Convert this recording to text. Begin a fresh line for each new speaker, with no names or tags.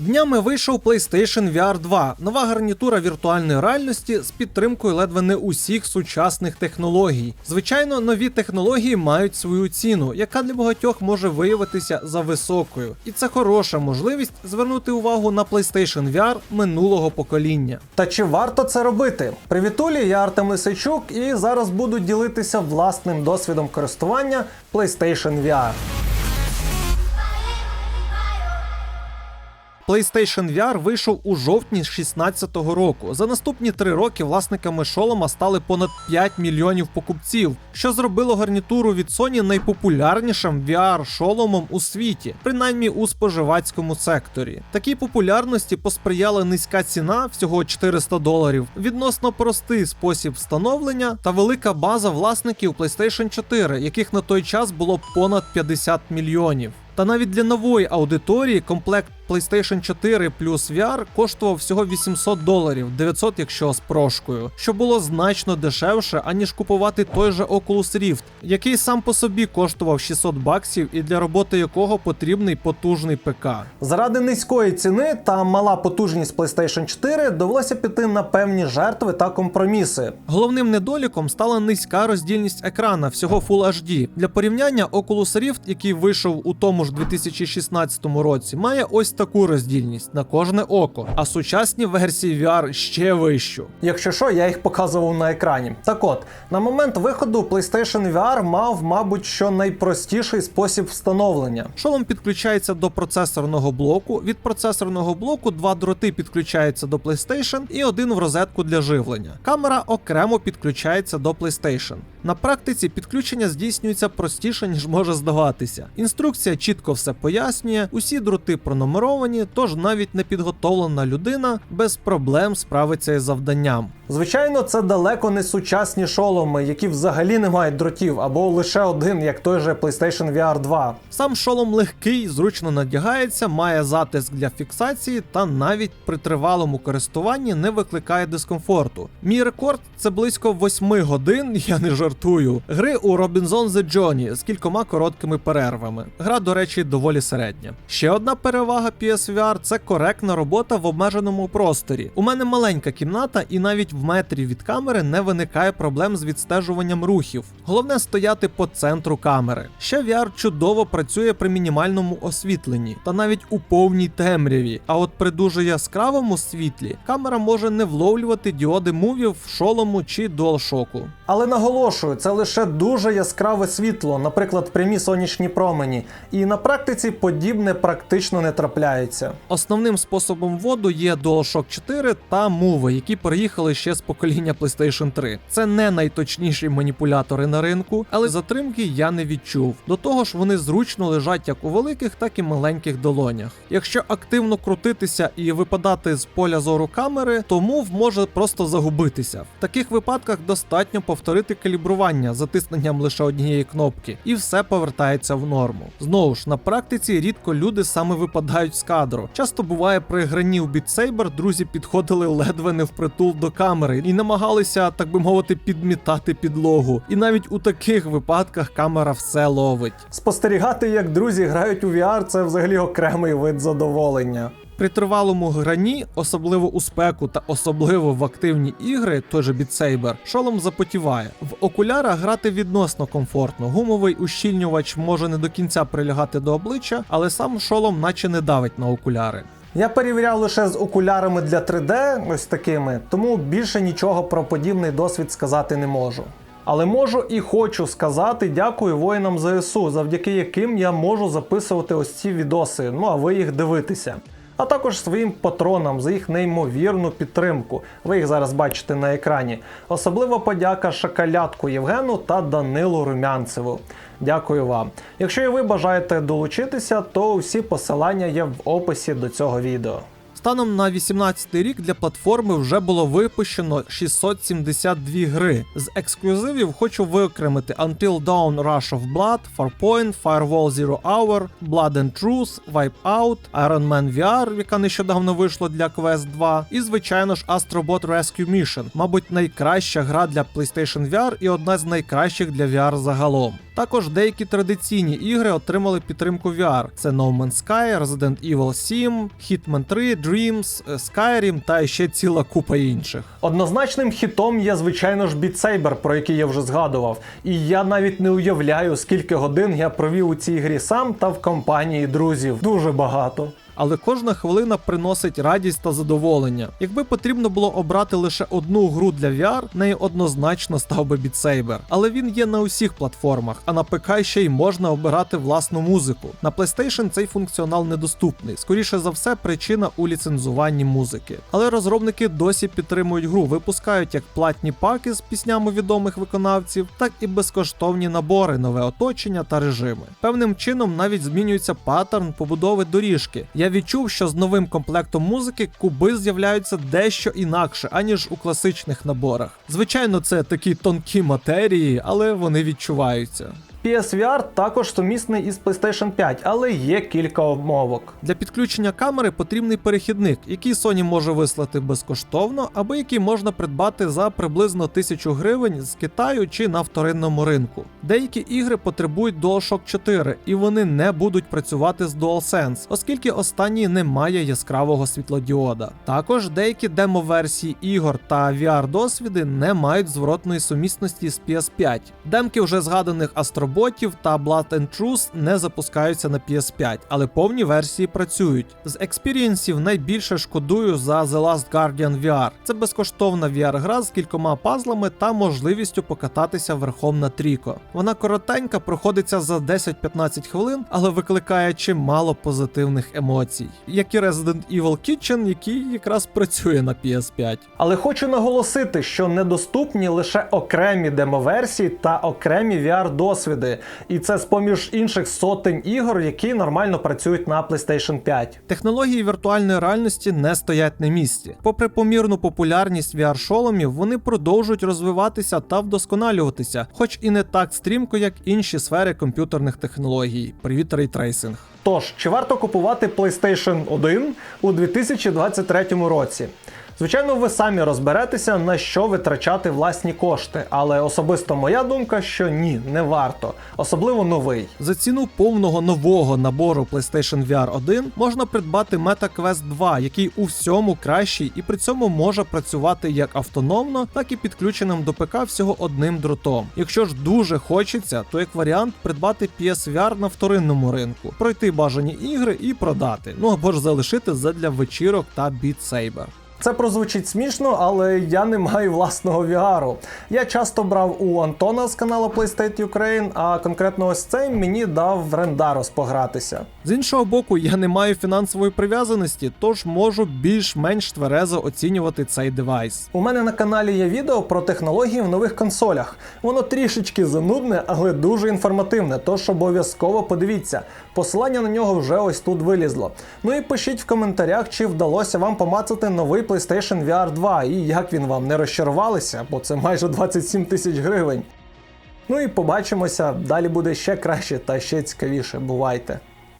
Днями вийшов PlayStation VR 2, нова гарнітура віртуальної реальності з підтримкою ледве не усіх сучасних технологій. Звичайно, нові технології мають свою ціну, яка для багатьох може виявитися за високою. І це хороша можливість звернути увагу на PlayStation VR минулого покоління. Та чи варто це робити? Привітулі, я Артем Лисичук, і зараз буду ділитися власним досвідом користування PlayStation VR. PlayStation VR вийшов у жовтні 2016 року. За наступні три роки власниками шолома стали понад 5 мільйонів покупців, що зробило гарнітуру від Sony найпопулярнішим VR-шоломом у світі, принаймні у споживацькому секторі. Такій популярності посприяла низька ціна всього 400 доларів, відносно простий спосіб встановлення та велика база власників PlayStation 4, яких на той час було понад 50 мільйонів. Та навіть для нової аудиторії комплект PlayStation 4 плюс VR коштував всього 800 доларів, 900 якщо з прошкою, що було значно дешевше, аніж купувати той же Oculus Rift, який сам по собі коштував 600 баксів і для роботи якого потрібний потужний ПК. Заради низької ціни та мала потужність PlayStation 4 довелося піти на певні жертви та компроміси. Головним недоліком стала низька роздільність екрана всього Full HD. Для порівняння Oculus Rift, який вийшов у тому ж 2016 році, має ось таку роздільність на кожне око, а сучасні версії VR ще вищу. Якщо що, я їх показував на екрані. Так от, на момент виходу PlayStation VR мав, мабуть, що найпростіший спосіб встановлення. Шолом підключається до процесорного блоку. Від процесорного блоку два дроти підключаються до PlayStation і один в розетку для живлення. Камера окремо підключається до PlayStation. На практиці підключення здійснюється простіше, ніж може здаватися. Інструкція чітко все пояснює, усі дроти пронумеровані, тож навіть непідготовлена людина без проблем справиться із завданням. Звичайно, це далеко не сучасні шоломи, які взагалі не мають дротів, або лише один, як той же PlayStation VR 2. Сам шолом легкий, зручно надягається, має затиск для фіксації та навіть при тривалому користуванні не викликає дискомфорту. Мій рекорд це близько 8 годин, я не жартую. Гри у Robinson The Journey з кількома короткими перервами. Гра, до речі, доволі середня. Ще одна перевага PSVR це коректна робота в обмеженому просторі. У мене маленька кімната, і навіть в метрі від камери не виникає проблем з відстежуванням рухів. Головне стояти по центру камери. Ще VR чудово працює при мінімальному освітленні та навіть у повній темряві. А от при дуже яскравому світлі камера може не вловлювати діоди мувів, шолому чи дуалшоку. Але наголошую, це лише дуже яскраве світло, наприклад, прямі сонячні промені. І на практиці подібне практично не трапляється. Основним способом вводу є DualShock 4 та Move, які переїхали ще з покоління PlayStation 3. Це не найточніші маніпулятори на ринку, але затримки я не відчув. До того ж, вони зручно лежать як у великих, так і маленьких долонях. Якщо активно крутитися і випадати з поля зору камери, то Move може просто загубитися. В таких випадках достатньо повторити калібрування затисненням лише однієї кнопки, і все повертається в норму. Знову ж на практиці рідко люди саме випадають з кадру. Часто буває при грані в бітсейбер друзі підходили ледве не впритул до камери і намагалися, так би мовити, підмітати підлогу. І навіть у таких випадках камера все ловить. Спостерігати, як друзі грають у VR, це взагалі окремий вид задоволення. При тривалому грані, особливо у спеку та особливо в активні ігри, той же Beat Saber, шолом запотіває. В окулярах грати відносно комфортно. Гумовий ущільнювач може не до кінця прилягати до обличчя, але сам шолом наче не давить на окуляри. Я перевіряв лише з окулярами для 3D, ось такими, тому більше нічого про подібний досвід сказати не можу. Але можу і хочу сказати дякую воїнам ЗСУ, завдяки яким я можу записувати ось ці відоси, ну а ви їх дивитеся. А також своїм патронам за їх неймовірну підтримку. Ви їх зараз бачите на екрані. Особливо подяка Шакалятку Євгену та Данилу Румянцеву. Дякую вам. Якщо і ви бажаєте долучитися, то всі посилання є в описі до цього відео. Станом на 18 рік для платформи вже було випущено 672 гри. З ексклюзивів хочу виокремити Until Dawn Rush of Blood, Farpoint, Firewall Zero Hour, Blood and Truth, Wipeout, Iron Man VR, яка нещодавно вийшла для Quest 2, і звичайно ж Astrobot Rescue Mission, мабуть, найкраща гра для PlayStation VR і одна з найкращих для VR загалом. Також деякі традиційні ігри отримали підтримку VR. Це No Man's Sky, Resident Evil 7, Hitman 3, Dreams, е, Skyrim та ще ціла купа інших.
Однозначним хітом є, звичайно ж, Beat Saber, про який я вже згадував. І я навіть не уявляю, скільки годин я провів у цій грі сам та в компанії друзів. Дуже багато.
Але кожна хвилина приносить радість та задоволення. Якби потрібно було обрати лише одну гру для VR, нею однозначно став би Beat Saber. Але він є на усіх платформах, а на ПК ще й можна обирати власну музику. На PlayStation цей функціонал недоступний. Скоріше за все, причина у ліцензуванні музики. Але розробники досі підтримують гру, випускають як платні паки з піснями відомих виконавців, так і безкоштовні набори, нове оточення та режими. Певним чином навіть змінюється паттерн побудови доріжки. Я відчув, що з новим комплектом музики куби з'являються дещо інакше, аніж у класичних наборах. Звичайно, це такі тонкі матерії, але вони відчуваються.
PSVR також сумісний із PlayStation 5, але є кілька обмовок.
Для підключення камери потрібний перехідник, який Sony може вислати безкоштовно, або який можна придбати за приблизно 1000 гривень з Китаю чи на вторинному ринку. Деякі ігри потребують DualShock 4, і вони не будуть працювати з DualSense, оскільки останній не має яскравого світлодіода. Також деякі демо-версії ігор та VR-досвіди не мають зворотної сумісності з PS5. Демки вже згаданих астроботів та Blood and Truth не запускаються на PS5, але повні версії працюють. З експірієнсів найбільше шкодую за The Last Guardian VR. Це безкоштовна VR-гра з кількома пазлами та можливістю покататися верхом на тріко. Вона коротенька, проходиться за 10-15 хвилин, але викликає чимало позитивних емоцій, як і Resident Evil Kitchen, який якраз працює на PS5.
Але хочу наголосити, що недоступні лише окремі демоверсії та окремі VR-досвіди. І це з-поміж інших сотень ігор, які нормально працюють на PlayStation 5.
Технології віртуальної реальності не стоять на місці. Попри помірну популярність VR-шоломів, вони продовжують розвиватися та вдосконалюватися, хоч і не так стрімко, як інші сфери комп'ютерних технологій. Привіт, рейтрейсинг.
Тож, чи варто купувати PlayStation 1 у 2023 році? Звичайно, ви самі розберетеся, на що витрачати власні кошти, але особисто моя думка, що ні, не варто, особливо новий.
За ціну повного нового набору PlayStation VR 1 можна придбати Meta Quest 2, який у всьому кращий і при цьому може працювати як автономно, так і підключеним до ПК всього одним дротом. Якщо ж дуже хочеться, то як варіант придбати PSVR на вторинному ринку, пройти бажані ігри і продати. Ну або ж залишити задля вечірок та Saber.
Це прозвучить смішно, але я не маю власного VR. Я часто брав у Антона з каналу PlayState Ukraine, а конкретно ось цей мені дав Рендарос погратися.
З іншого боку, я не маю фінансової прив'язаності, тож можу більш-менш тверезо оцінювати цей девайс.
У мене на каналі є відео про технології в нових консолях. Воно трішечки занудне, але дуже інформативне, тож обов'язково подивіться. Посилання на нього вже ось тут вилізло. Ну і пишіть в коментарях, чи вдалося вам помацати новий PlayStation VR 2 і як він вам не розчарувалися, бо це майже 27 тисяч гривень. Ну і побачимося, далі буде ще краще та ще цікавіше. Бувайте!